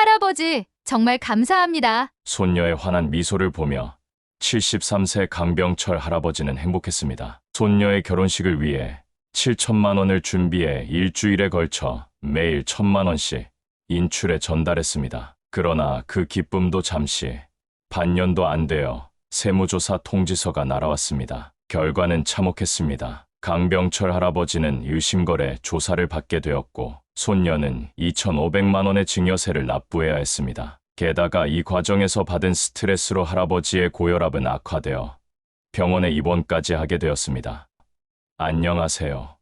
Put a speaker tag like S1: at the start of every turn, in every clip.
S1: 할아버지, 정말 감사합니다.
S2: 손녀의 환한 미소를 보며 73세 강병철 할아버지는 행복했습니다. 손녀의 결혼식을 위해 7천만 원을 준비해 일주일에 걸쳐 매일 천만 원씩 인출에 전달했습니다. 그러나 그 기쁨도 잠시 반년도 안 되어 세무조사 통지서가 날아왔습니다. 결과는 참혹했습니다. 강병철 할아버지는 유심거래 조사를 받게 되었고 손녀는 2,500만 원의 증여세를 납부해야 했습니다. 게다가 이 과정에서 받은 스트레스로 할아버지의 고혈압은 악화되어 병원에 입원까지 하게 되었습니다. 안녕하세요.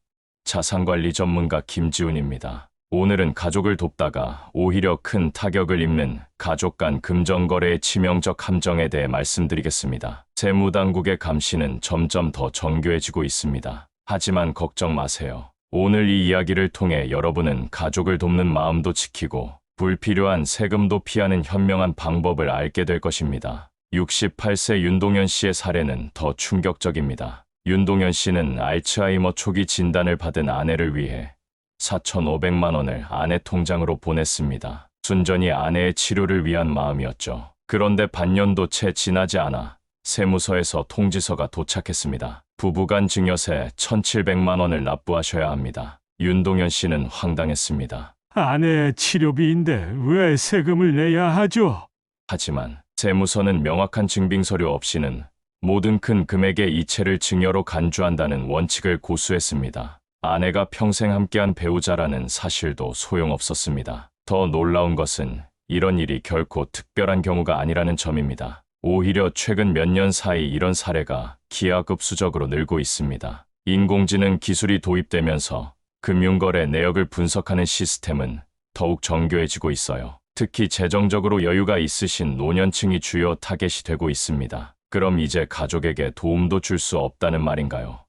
S2: 자산관리 전문가 김지훈입니다. 오늘은 가족을 돕다가 오히려 큰 타격을 입는 가족 간 금전거래의 치명적 함정에 대해 말씀드리겠습니다. 세무당국의 감시는 점점 더 정교해지고 있습니다. 하지만 걱정 마세요. 오늘 이 이야기를 통해 여러분은 가족을 돕는 마음도 지키고 불필요한 세금도 피하는 현명한 방법을 알게 될 것입니다. 68세 윤동현 씨의 사례는 더 충격적입니다. 윤동현 씨는 알츠하이머 초기 진단을 받은 아내를 위해 4,500만 원을 아내 통장으로 보냈습니다. 순전히 아내의 치료를 위한 마음이었죠. 그런데 반년도 채 지나지 않아 세무서에서 통지서가 도착했습니다. 부부간 증여세 1,700만 원을 납부하셔야 합니다. 윤동현 씨는 황당했습니다.
S3: 아내의 치료비인데 왜 세금을 내야 하죠?
S2: 하지만 세무서는 명확한 증빙 서류 없이는 모든 큰 금액의 이체를 증여로 간주한다는 원칙을 고수했습니다. 아내가 평생 함께한 배우자라는 사실도 소용없었습니다. 더 놀라운 것은 이런 일이 결코 특별한 경우가 아니라는 점입니다. 오히려 최근 몇 년 사이 이런 사례가 기하급수적으로 늘고 있습니다. 인공지능 기술이 도입되면서 금융거래 내역을 분석하는 시스템은 더욱 정교해지고 있어요. 특히 재정적으로 여유가 있으신 노년층이 주요 타겟이 되고 있습니다. 그럼 이제 가족에게 도움도 줄 수 없다는 말인가요?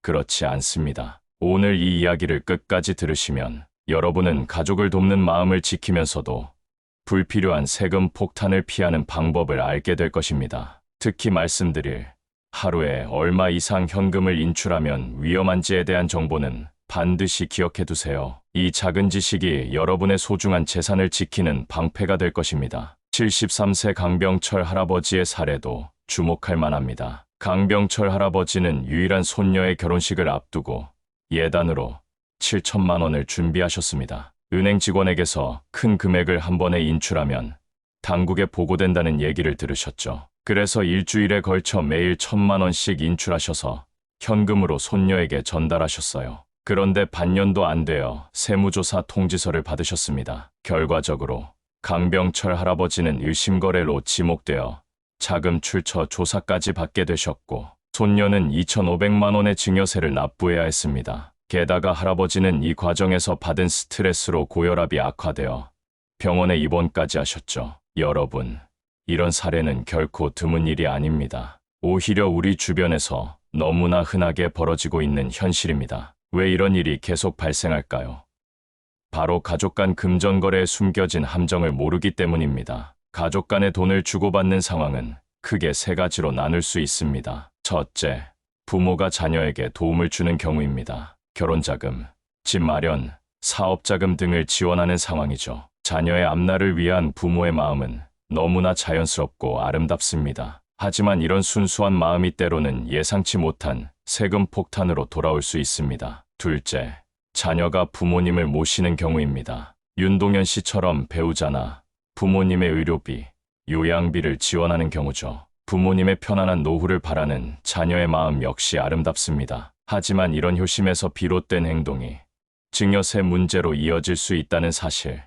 S2: 그렇지 않습니다. 오늘 이 이야기를 끝까지 들으시면 여러분은 가족을 돕는 마음을 지키면서도 불필요한 세금 폭탄을 피하는 방법을 알게 될 것입니다. 특히 말씀드릴 하루에 얼마 이상 현금을 인출하면 위험한지에 대한 정보는 반드시 기억해 두세요. 이 작은 지식이 여러분의 소중한 재산을 지키는 방패가 될 것입니다. 73세 강병철 할아버지의 사례도 주목할 만합니다. 강병철 할아버지는 유일한 손녀의 결혼식을 앞두고 예단으로 7천만 원을 준비하셨습니다. 은행 직원에게서 큰 금액을 한 번에 인출하면 당국에 보고된다는 얘기를 들으셨죠. 그래서 일주일에 걸쳐 매일 천만 원씩 인출하셔서 현금으로 손녀에게 전달하셨어요. 그런데 반년도 안 되어 세무조사 통지서를 받으셨습니다. 결과적으로 강병철 할아버지는 일심거래로 지목되어 자금 출처 조사까지 받게 되셨고 손녀는 2,500만 원의 증여세를 납부해야 했습니다. 게다가 할아버지는 이 과정에서 받은 스트레스로 고혈압이 악화되어 병원에 입원까지 하셨죠. 여러분, 이런 사례는 결코 드문 일이 아닙니다. 오히려 우리 주변에서 너무나 흔하게 벌어지고 있는 현실입니다. 왜 이런 일이 계속 발생할까요? 바로 가족 간 금전거래에 숨겨진 함정을 모르기 때문입니다. 가족 간의 돈을 주고받는 상황은 크게 세 가지로 나눌 수 있습니다. 첫째, 부모가 자녀에게 도움을 주는 경우입니다. 결혼 자금, 집 마련, 사업 자금 등을 지원하는 상황이죠. 자녀의 앞날을 위한 부모의 마음은 너무나 자연스럽고 아름답습니다. 하지만 이런 순수한 마음이 때로는 예상치 못한 세금 폭탄으로 돌아올 수 있습니다. 둘째, 자녀가 부모님을 모시는 경우입니다. 윤동현 씨처럼 배우자나 부모님의 의료비, 요양비를 지원하는 경우죠. 부모님의 편안한 노후를 바라는 자녀의 마음 역시 아름답습니다. 하지만 이런 효심에서 비롯된 행동이 증여세 문제로 이어질 수 있다는 사실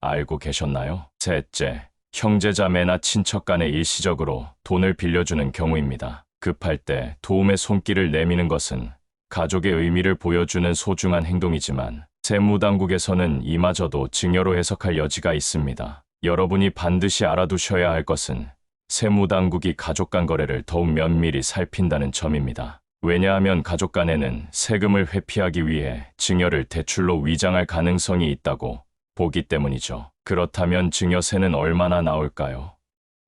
S2: 알고 계셨나요? 셋째, 형제자매나 친척 간에 일시적으로 돈을 빌려주는 경우입니다. 급할 때 도움의 손길을 내미는 것은 가족의 의미를 보여주는 소중한 행동이지만 세무당국에서는 이마저도 증여로 해석할 여지가 있습니다. 여러분이 반드시 알아두셔야 할 것은 세무당국이 가족 간 거래를 더욱 면밀히 살핀다는 점입니다. 왜냐하면 가족 간에는 세금을 회피하기 위해 증여를 대출로 위장할 가능성이 있다고 보기 때문이죠. 그렇다면 증여세는 얼마나 나올까요?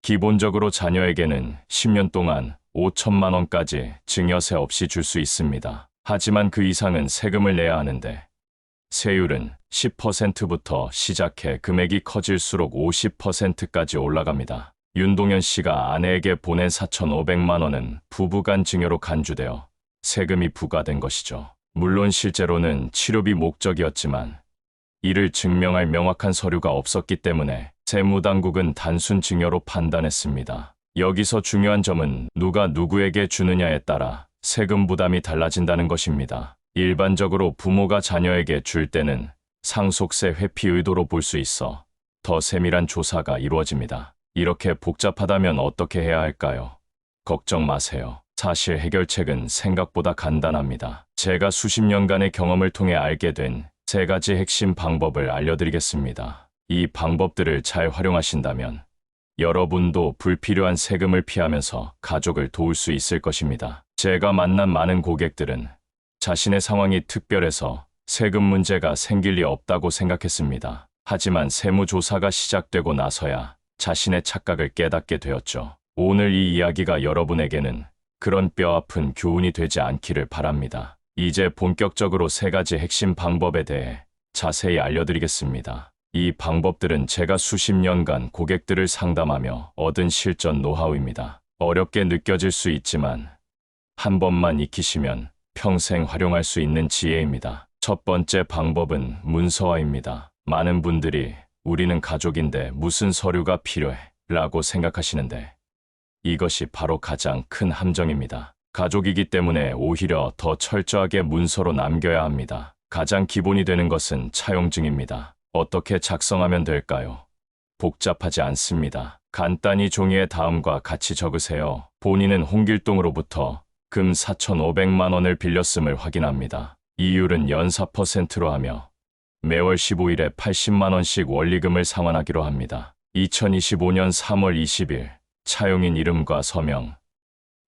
S2: 기본적으로 자녀에게는 10년 동안 5천만 원까지 증여세 없이 줄 수 있습니다. 하지만 그 이상은 세금을 내야 하는데 세율은 10%부터 시작해 금액이 커질수록 50%까지 올라갑니다. 윤동현 씨가 아내에게 보낸 4,500만 원은 부부간 증여로 간주되어 세금이 부과된 것이죠. 물론 실제로는 치료비 목적이었지만 이를 증명할 명확한 서류가 없었기 때문에 세무당국은 단순 증여로 판단했습니다. 여기서 중요한 점은 누가 누구에게 주느냐에 따라 세금 부담이 달라진다는 것입니다. 일반적으로 부모가 자녀에게 줄 때는 상속세 회피 의도로 볼 수 있어 더 세밀한 조사가 이루어집니다. 이렇게 복잡하다면 어떻게 해야 할까요? 걱정 마세요. 사실 해결책은 생각보다 간단합니다. 제가 수십 년간의 경험을 통해 알게 된 세 가지 핵심 방법을 알려드리겠습니다. 이 방법들을 잘 활용하신다면 여러분도 불필요한 세금을 피하면서 가족을 도울 수 있을 것입니다. 제가 만난 많은 고객들은 자신의 상황이 특별해서 세금 문제가 생길 리 없다고 생각했습니다. 하지만 세무조사가 시작되고 나서야 자신의 착각을 깨닫게 되었죠. 오늘 이 이야기가 여러분에게는 그런 뼈아픈 교훈이 되지 않기를 바랍니다. 이제 본격적으로 세 가지 핵심 방법에 대해 자세히 알려드리겠습니다. 이 방법들은 제가 수십 년간 고객들을 상담하며 얻은 실전 노하우입니다. 어렵게 느껴질 수 있지만 한 번만 익히시면 평생 활용할 수 있는 지혜입니다. 첫 번째 방법은 문서화입니다. 많은 분들이 우리는 가족인데 무슨 서류가 필요해 라고 생각하시는데 이것이 바로 가장 큰 함정입니다. 가족이기 때문에 오히려 더 철저하게 문서로 남겨야 합니다. 가장 기본이 되는 것은 차용증입니다. 어떻게 작성하면 될까요? 복잡하지 않습니다. 간단히 종이에 다음과 같이 적으세요. 본인은 홍길동으로부터 금 4,500만 원을 빌렸음을 확인합니다. 이율은 연 4%로 하며 매월 15일에 80만 원씩 원리금을 상환하기로 합니다. 2025년 3월 20일 차용인 이름과 서명,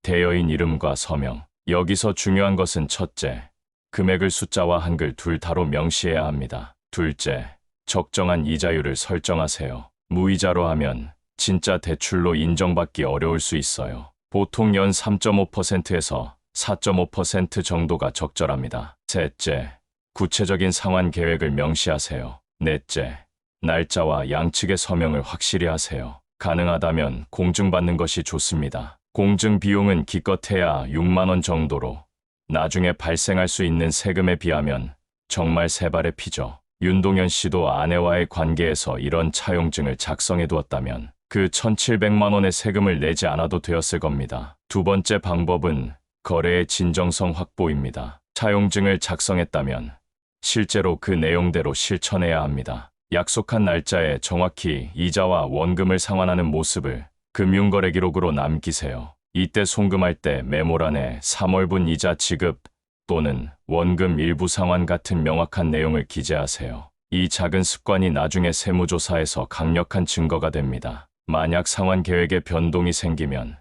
S2: 대여인 이름과 서명. 여기서 중요한 것은 첫째, 금액을 숫자와 한글 둘 다로 명시해야 합니다. 둘째, 적정한 이자율을 설정하세요. 무이자로 하면 진짜 대출로 인정받기 어려울 수 있어요. 보통 연 3.5%에서 4.5% 정도가 적절합니다. 셋째, 구체적인 상환 계획을 명시하세요. 넷째, 날짜와 양측의 서명을 확실히 하세요. 가능하다면 공증받는 것이 좋습니다. 공증 비용은 기껏해야 6만 원 정도로 나중에 발생할 수 있는 세금에 비하면 정말 세발의 피죠. 윤동현 씨도 아내와의 관계에서 이런 차용증을 작성해 두었다면 그 1,700만 원의 세금을 내지 않아도 되었을 겁니다. 두 번째 방법은 거래의 진정성 확보입니다. 차용증을 작성했다면 실제로 그 내용대로 실천해야 합니다. 약속한 날짜에 정확히 이자와 원금을 상환하는 모습을 금융거래 기록으로 남기세요. 이때 송금할 때 메모란에 3월분 이자 지급 또는 원금 일부 상환 같은 명확한 내용을 기재하세요. 이 작은 습관이 나중에 세무조사에서 강력한 증거가 됩니다. 만약 상환 계획에 변동이 생기면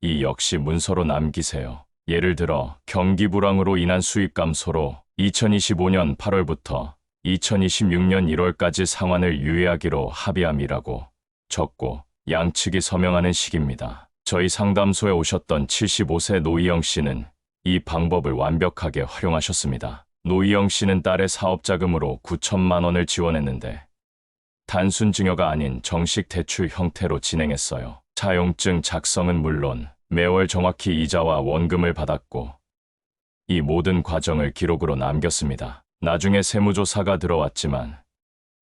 S2: 이 역시 문서로 남기세요. 예를 들어 경기 불황으로 인한 수입 감소로 2025년 8월부터 2026년 1월까지 상환을 유예하기로 합의함이라고 적고 양측이 서명하는 식입니다. 저희 상담소에 오셨던 75세 노희영 씨는 이 방법을 완벽하게 활용하셨습니다. 노희영 씨는 딸의 사업 자금으로 9천만 원을 지원했는데 단순 증여가 아닌 정식 대출 형태로 진행했어요. 차용증 작성은 물론 매월 정확히 이자와 원금을 받았고 이 모든 과정을 기록으로 남겼습니다. 나중에 세무조사가 들어왔지만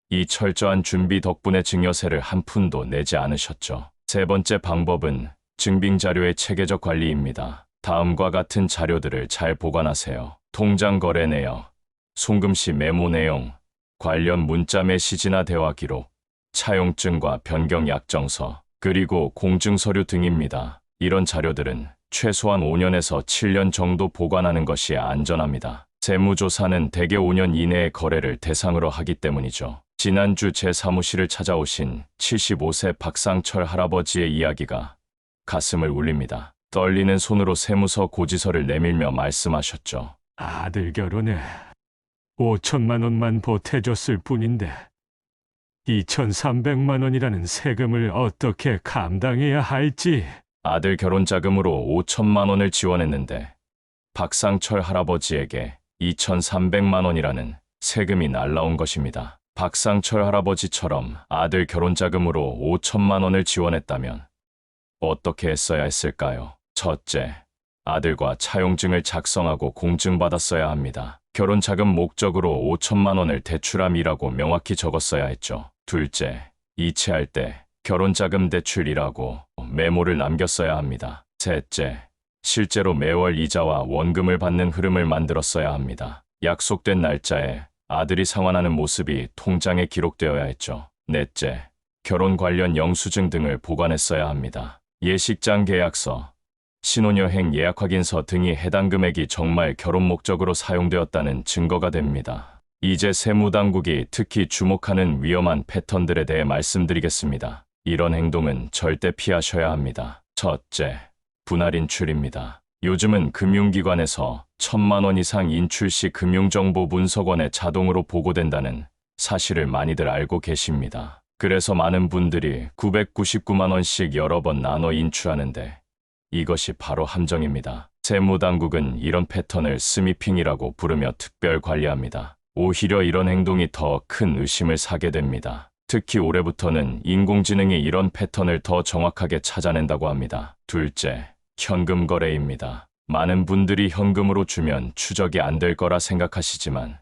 S2: 이 철저한 준비 덕분에 증여세를 한 푼도 내지 않으셨죠. 세 번째 방법은 증빙 자료의 체계적 관리입니다. 다음과 같은 자료들을 잘 보관하세요. 통장 거래 내역, 송금 시 메모 내용, 관련 문자 메시지나 대화 기록, 차용증과 변경 약정서, 그리고 공증 서류 등입니다. 이런 자료들은 최소한 5년에서 7년 정도 보관하는 것이 안전합니다. 세무조사는 대개 5년 이내의 거래를 대상으로 하기 때문이죠. 지난주 제 사무실을 찾아오신 75세 박상철 할아버지의 이야기가 가슴을 울립니다. 떨리는 손으로 세무서 고지서를 내밀며 말씀하셨죠.
S3: 아들 결혼에 5천만 원만 보태줬을 뿐인데 2,300만 원이라는 세금을 어떻게 감당해야 할지
S2: 아들 결혼 자금으로 5천만 원을 지원했는데 박상철 할아버지에게 2,300만 원이라는 세금이 날라온 것입니다. 박상철 할아버지처럼 아들 결혼 자금으로 5천만 원을 지원했다면 어떻게 했어야 했을까요? 첫째, 아들과 차용증을 작성하고 공증받았어야 합니다. 결혼 자금 목적으로 5천만 원을 대출함이라고 명확히 적었어야 했죠. 둘째, 이체할 때 결혼 자금 대출이라고 메모를 남겼어야 합니다. 셋째, 실제로 매월 이자와 원금을 받는 흐름을 만들었어야 합니다. 약속된 날짜에 아들이 상환하는 모습이 통장에 기록되어야 했죠. 넷째, 결혼 관련 영수증 등을 보관했어야 합니다. 예식장 계약서, 신혼여행 예약 확인서 등이 해당 금액이 정말 결혼 목적으로 사용되었다는 증거가 됩니다. 이제 세무당국이 특히 주목하는 위험한 패턴들에 대해 말씀드리겠습니다. 이런 행동은 절대 피하셔야 합니다. 첫째, 분할 인출입니다. 요즘은 금융기관에서 천만 원 이상 인출 시 금융정보 문서관에 자동으로 보고된다는 사실을 많이들 알고 계십니다. 그래서 많은 분들이 999만 원씩 여러 번 나눠 인출하는데 이것이 바로 함정입니다. 세무당국은 이런 패턴을 스미핑이라고 부르며 특별 관리합니다. 오히려 이런 행동이 더 큰 의심을 사게 됩니다. 특히 올해부터는 인공지능이 이런 패턴을 더 정확하게 찾아낸다고 합니다. 둘째, 현금 거래입니다. 많은 분들이 현금으로 주면 추적이 안 될 거라 생각하시지만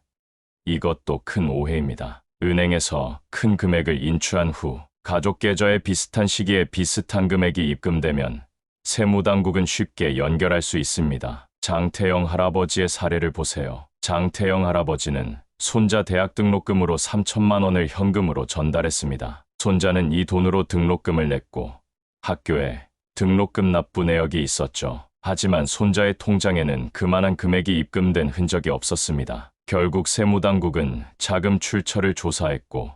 S2: 이것도 큰 오해입니다. 은행에서 큰 금액을 인출한 후 가족 계좌에 비슷한 시기에 비슷한 금액이 입금되면 세무당국은 쉽게 연결할 수 있습니다. 장태영 할아버지의 사례를 보세요. 장태영 할아버지는 손자 대학 등록금으로 3천만 원을 현금으로 전달했습니다. 손자는 이 돈으로 등록금을 냈고 학교에 등록금 납부 내역이 있었죠. 하지만 손자의 통장에는 그만한 금액이 입금된 흔적이 없었습니다. 결국 세무당국은 자금 출처를 조사했고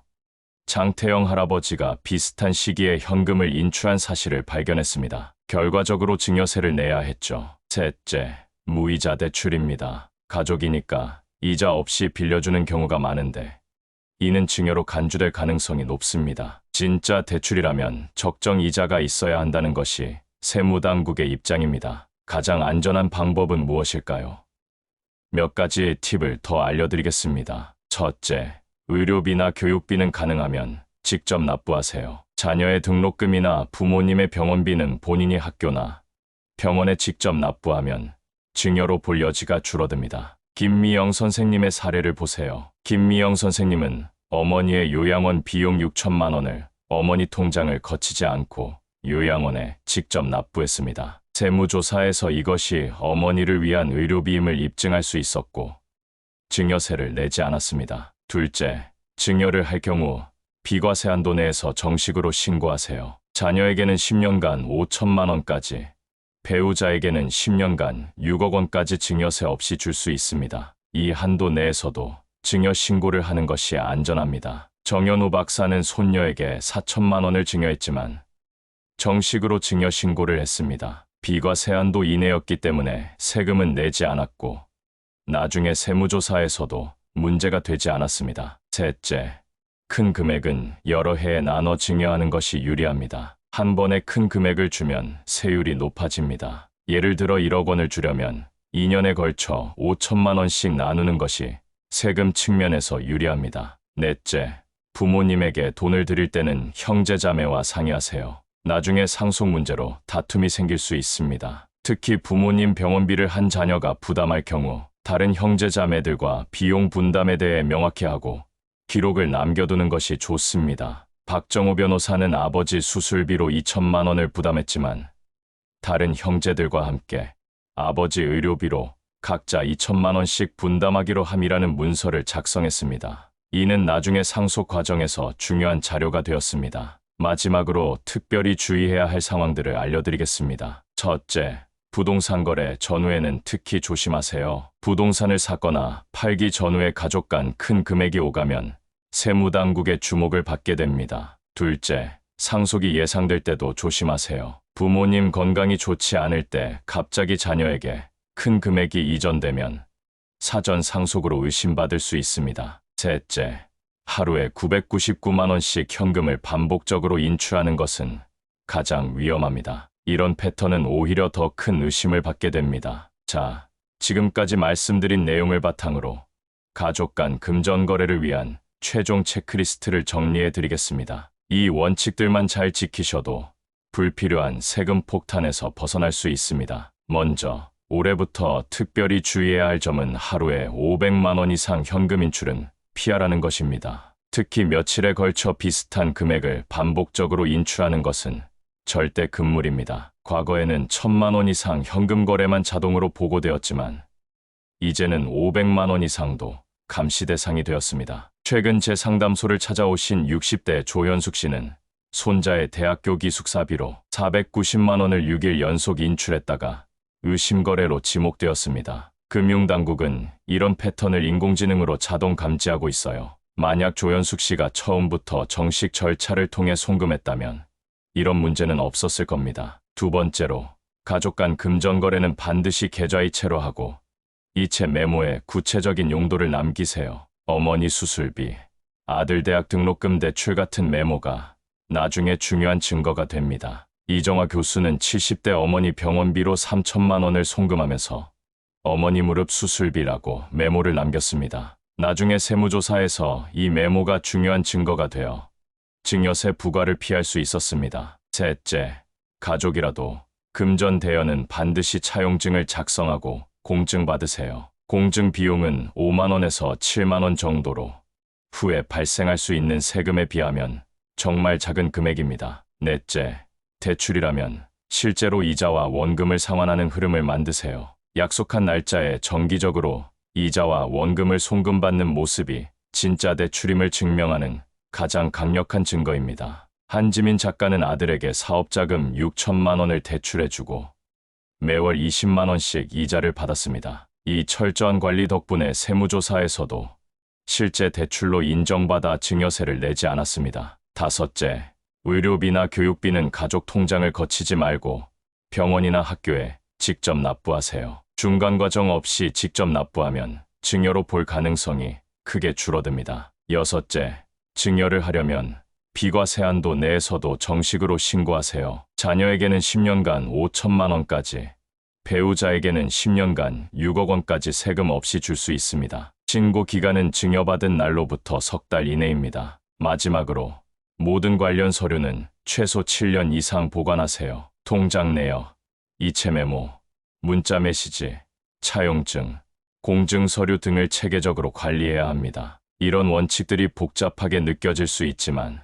S2: 장태영 할아버지가 비슷한 시기에 현금을 인출한 사실을 발견했습니다. 결과적으로 증여세를 내야 했죠. 셋째, 무이자 대출입니다. 가족이니까 이자 없이 빌려주는 경우가 많은데 이는 증여로 간주될 가능성이 높습니다. 진짜 대출이라면 적정 이자가 있어야 한다는 것이 세무당국의 입장입니다. 가장 안전한 방법은 무엇일까요? 몇 가지의 팁을 더 알려드리겠습니다. 첫째, 의료비나 교육비는 가능하면 직접 납부하세요. 자녀의 등록금이나 부모님의 병원비는 본인이 학교나 병원에 직접 납부하면 증여로 볼 여지가 줄어듭니다. 김미영 선생님의 사례를 보세요. 김미영 선생님은 어머니의 요양원 비용 6천만 원을 어머니 통장을 거치지 않고 요양원에 직접 납부했습니다. 세무조사에서 이것이 어머니를 위한 의료비임을 입증할 수 있었고 증여세를 내지 않았습니다. 둘째, 증여를 할 경우 비과세 한도 내에서 정식으로 신고하세요. 자녀에게는 10년간 5천만 원까지, 배우자에게는 10년간 6억 원까지 증여세 없이 줄 수 있습니다. 이 한도 내에서도 증여 신고를 하는 것이 안전합니다. 정현우 박사는 손녀에게 4천만 원을 증여했지만 정식으로 증여 신고를 했습니다. 비과세 한도 이내였기 때문에 세금은 내지 않았고 나중에 세무조사에서도 문제가 되지 않았습니다. 셋째, 큰 금액은 여러 해에 나눠 증여하는 것이 유리합니다. 한 번에 큰 금액을 주면 세율이 높아집니다. 예를 들어 1억 원을 주려면 2년에 걸쳐 5천만 원씩 나누는 것이 세금 측면에서 유리합니다. 넷째, 부모님에게 돈을 드릴 때는 형제자매와 상의하세요. 나중에 상속 문제로 다툼이 생길 수 있습니다. 특히 부모님 병원비를 한 자녀가 부담할 경우 다른 형제자매들과 비용 분담에 대해 명확히 하고 기록을 남겨두는 것이 좋습니다. 박정호 변호사는 아버지 수술비로 2천만 원을 부담했지만 다른 형제들과 함께 아버지 의료비로 각자 2천만 원씩 분담하기로 함이라는 문서를 작성했습니다. 이는 나중에 상속 과정에서 중요한 자료가 되었습니다. 마지막으로 특별히 주의해야 할 상황들을 알려드리겠습니다. 첫째, 부동산 거래 전후에는 특히 조심하세요. 부동산을 사거나 팔기 전후에 가족 간 큰 금액이 오가면 세무당국의 주목을 받게 됩니다. 둘째, 상속이 예상될 때도 조심하세요. 부모님 건강이 좋지 않을 때 갑자기 자녀에게 큰 금액이 이전되면 사전 상속으로 의심받을 수 있습니다. 셋째, 하루에 999만 원씩 현금을 반복적으로 인출하는 것은 가장 위험합니다. 이런 패턴은 오히려 더 큰 의심을 받게 됩니다. 자, 지금까지 말씀드린 내용을 바탕으로 가족 간 금전 거래를 위한 최종 체크리스트를 정리해 드리겠습니다. 이 원칙들만 잘 지키셔도 불필요한 세금 폭탄에서 벗어날 수 있습니다. 먼저 올해부터 특별히 주의해야 할 점은 하루에 500만 원 이상 현금 인출은 피하라는 것입니다. 특히 며칠에 걸쳐 비슷한 금액을 반복적으로 인출하는 것은 절대 금물입니다. 과거에는 1000만 원 이상 현금 거래만 자동으로 보고되었지만 이제는 500만 원 이상도 감시 대상이 되었습니다. 최근 제 상담소를 찾아오신 60대 조현숙 씨는 손자의 대학교 기숙사비로 490만 원을 6일 연속 인출했다가 의심거래로 지목되었습니다. 금융당국은 이런 패턴을 인공지능으로 자동 감지하고 있어요. 만약 조현숙 씨가 처음부터 정식 절차를 통해 송금했다면 이런 문제는 없었을 겁니다. 두 번째로 가족 간 금전 거래는 반드시 계좌이체로 하고 이체 메모에 구체적인 용도를 남기세요. 어머니 수술비, 아들 대학 등록금 대출 같은 메모가 나중에 중요한 증거가 됩니다. 이정화 교수는 70대 어머니 병원비로 3천만 원을 송금하면서 어머니 무릎 수술비라고 메모를 남겼습니다. 나중에 세무조사에서 이 메모가 중요한 증거가 되어 증여세 부과를 피할 수 있었습니다. 셋째, 가족이라도 금전 대여는 반드시 차용증을 작성하고 공증 받으세요. 공증 비용은 5만 원에서 7만 원 정도로 후에 발생할 수 있는 세금에 비하면 정말 작은 금액입니다. 넷째, 대출이라면 실제로 이자와 원금을 상환하는 흐름을 만드세요. 약속한 날짜에 정기적으로 이자와 원금을 송금받는 모습이 진짜 대출임을 증명하는 가장 강력한 증거입니다. 한지민 작가는 아들에게 사업자금 6천만 원을 대출해주고 매월 20만 원씩 이자를 받았습니다. 이 철저한 관리 덕분에 세무조사에서도 실제 대출로 인정받아 증여세를 내지 않았습니다. 다섯째, 의료비나 교육비는 가족 통장을 거치지 말고 병원이나 학교에 직접 납부하세요. 중간 과정 없이 직접 납부하면 증여로 볼 가능성이 크게 줄어듭니다. 여섯째, 증여를 하려면 비과 세안도 내에서도 정식으로 신고하세요. 자녀에게는 10년간 5천만 원까지, 배우자에게는 10년간 6억 원까지 세금 없이 줄 수 있습니다. 신고 기간은 증여받은 날로부터 석 달 이내입니다. 마지막으로 모든 관련 서류는 최소 7년 이상 보관하세요. 통장 내역, 이체 메모, 문자 메시지, 차용증, 공증 서류 등을 체계적으로 관리해야 합니다. 이런 원칙들이 복잡하게 느껴질 수 있지만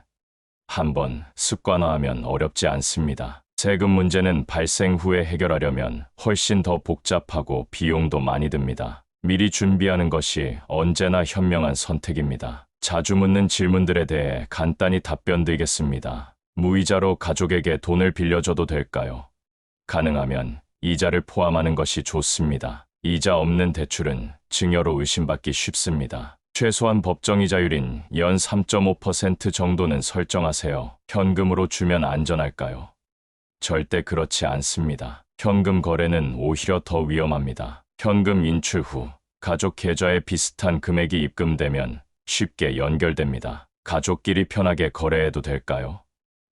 S2: 한번 습관화하면 어렵지 않습니다. 세금 문제는 발생 후에 해결하려면 훨씬 더 복잡하고 비용도 많이 듭니다. 미리 준비하는 것이 언제나 현명한 선택입니다. 자주 묻는 질문들에 대해 간단히 답변 드리겠습니다. 무이자로 가족에게 돈을 빌려줘도 될까요? 가능하면 이자를 포함하는 것이 좋습니다. 이자 없는 대출은 증여로 의심받기 쉽습니다. 최소한 법정이자율인 연 3.5% 정도는 설정하세요. 현금으로 주면 안전할까요? 절대 그렇지 않습니다. 현금 거래는 오히려 더 위험합니다. 현금 인출 후 가족 계좌에 비슷한 금액이 입금되면 쉽게 연결됩니다. 가족끼리 편하게 거래해도 될까요?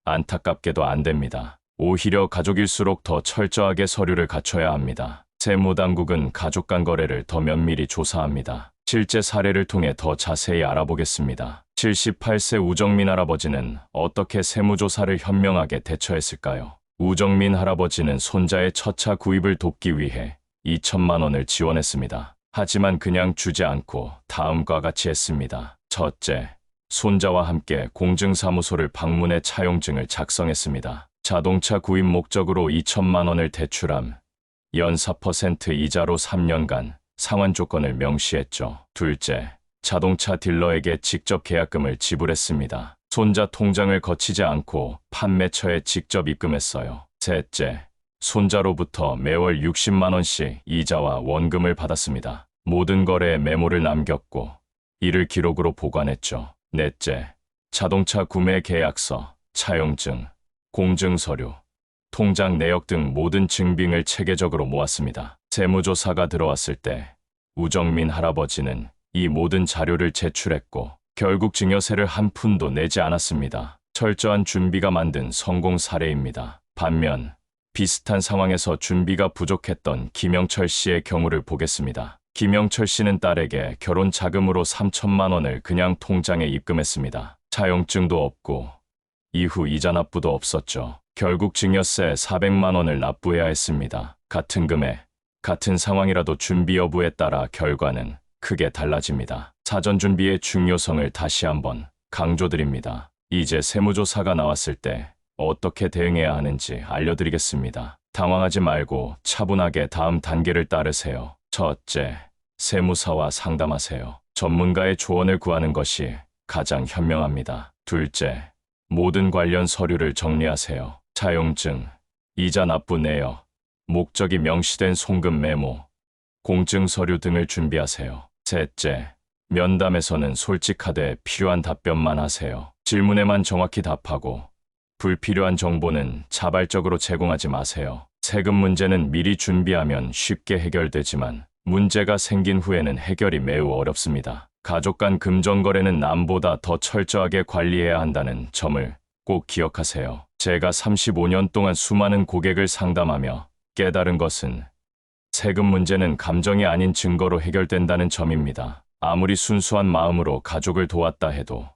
S2: 안타깝게도 안 됩니다. 오히려 가족일수록 더 철저하게 서류를 갖춰야 합니다. 세무당국은 가족 간 거래를 더 면밀히 조사합니다. 실제 사례를 통해 더 자세히 알아보겠습니다. 78세 우정민 할아버지는 어떻게 세무조사를 현명하게 대처했을까요? 우정민 할아버지는 손자의 첫 차 구입을 돕기 위해 2천만 원을 지원했습니다. 하지만 그냥 주지 않고 다음과 같이 했습니다. 첫째, 손자와 함께 공증사무소를 방문해 차용증을 작성했습니다. 자동차 구입 목적으로 2천만 원을 대출함. 연 4% 이자로 3년간 상환 조건을 명시했죠. 둘째, 자동차 딜러에게 직접 계약금을 지불했습니다. 손자 통장을 거치지 않고 판매처에 직접 입금했어요. 셋째, 손자로부터 매월 60만 원씩 이자와 원금을 받았습니다. 모든 거래에 메모를 남겼고 이를 기록으로 보관했죠. 넷째, 자동차 구매 계약서, 차용증, 공증 서류, 통장 내역 등 모든 증빙을 체계적으로 모았습니다. 세무조사가 들어왔을 때 우정민 할아버지는 이 모든 자료를 제출했고 결국 증여세를 한 푼도 내지 않았습니다. 철저한 준비가 만든 성공 사례입니다. 반면 비슷한 상황에서 준비가 부족했던 김영철 씨의 경우를 보겠습니다. 김영철 씨는 딸에게 결혼 자금으로 3천만 원을 그냥 통장에 입금했습니다. 차용증도 없고 이후 이자 납부도 없었죠. 결국 증여세 400만 원을 납부해야 했습니다. 같은 금액, 같은 상황이라도 준비 여부에 따라 결과는 크게 달라집니다. 사전 준비의 중요성을 다시 한번 강조드립니다. 이제 세무조사가 나왔을 때 어떻게 대응해야 하는지 알려드리겠습니다. 당황하지 말고 차분하게 다음 단계를 따르세요. 첫째, 세무사와 상담하세요. 전문가의 조언을 구하는 것이 가장 현명합니다. 둘째, 모든 관련 서류를 정리하세요. 차용증, 이자 납부 내역, 목적이 명시된 송금 메모, 공증 서류 등을 준비하세요. 셋째, 면담에서는 솔직하되 필요한 답변만 하세요. 질문에만 정확히 답하고 불필요한 정보는 자발적으로 제공하지 마세요. 세금 문제는 미리 준비하면 쉽게 해결되지만 문제가 생긴 후에는 해결이 매우 어렵습니다. 가족 간 금전거래는 남보다 더 철저하게 관리해야 한다는 점을 꼭 기억하세요. 제가 35년 동안 수많은 고객을 상담하며 깨달은 것은 세금 문제는 감정이 아닌 증거로 해결된다는 점입니다. 아무리 순수한 마음으로 가족을 도왔다 해도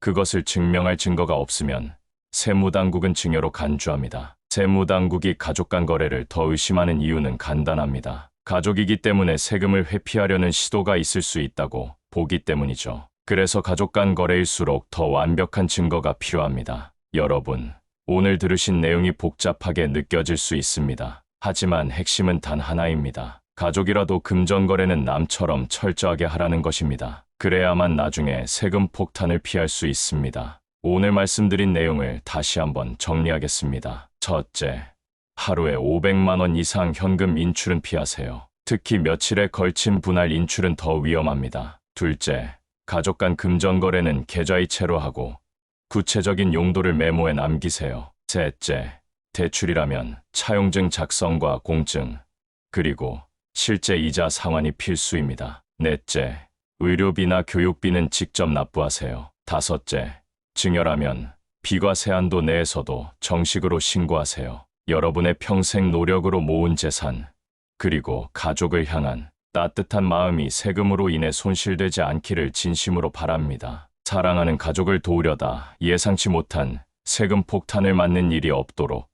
S2: 그것을 증명할 증거가 없으면 세무당국은 증여로 간주합니다. 세무당국이 가족 간 거래를 더 의심하는 이유는 간단합니다. 가족이기 때문에 세금을 회피하려는 시도가 있을 수 있다고 보기 때문이죠. 그래서 가족 간 거래일수록 더 완벽한 증거가 필요합니다. 여러분, 오늘 들으신 내용이 복잡하게 느껴질 수 있습니다. 하지만 핵심은 단 하나입니다. 가족이라도 금전거래는 남처럼 철저하게 하라는 것입니다. 그래야만 나중에 세금 폭탄을 피할 수 있습니다. 오늘 말씀드린 내용을 다시 한번 정리하겠습니다. 첫째, 하루에 500만 원 이상 현금 인출은 피하세요. 특히 며칠에 걸친 분할 인출은 더 위험합니다. 둘째, 가족 간 금전거래는 계좌이체로 하고 구체적인 용도를 메모에 남기세요. 셋째, 대출이라면 차용증 작성과 공증, 그리고 실제 이자 상환이 필수입니다. 넷째, 의료비나 교육비는 직접 납부하세요. 다섯째, 증여라면 비과 세한도 내에서도 정식으로 신고하세요. 여러분의 평생 노력으로 모은 재산, 그리고 가족을 향한 따뜻한 마음이 세금으로 인해 손실되지 않기를 진심으로 바랍니다. 사랑하는 가족을 도우려다 예상치 못한 세금 폭탄을 맞는 일이 없도록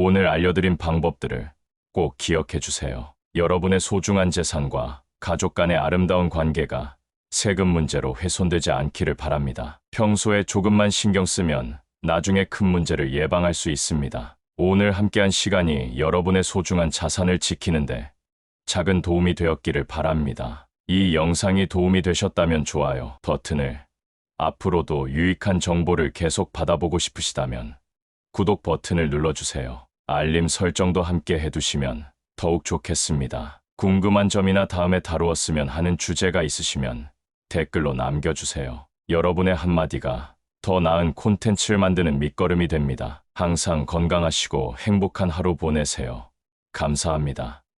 S2: 오늘 알려드린 방법들을 꼭 기억해 주세요. 여러분의 소중한 재산과 가족 간의 아름다운 관계가 세금 문제로 훼손되지 않기를 바랍니다. 평소에 조금만 신경 쓰면 나중에 큰 문제를 예방할 수 있습니다. 오늘 함께한 시간이 여러분의 소중한 자산을 지키는데 작은 도움이 되었기를 바랍니다. 이 영상이 도움이 되셨다면 좋아요 버튼을, 앞으로도 유익한 정보를 계속 받아보고 싶으시다면 구독 버튼을 눌러주세요. 알림 설정도 함께 해두시면 더욱 좋겠습니다. 궁금한 점이나 다음에 다루었으면 하는 주제가 있으시면 댓글로 남겨주세요. 여러분의 한마디가 더 나은 콘텐츠를 만드는 밑거름이 됩니다. 항상 건강하시고 행복한 하루 보내세요. 감사합니다.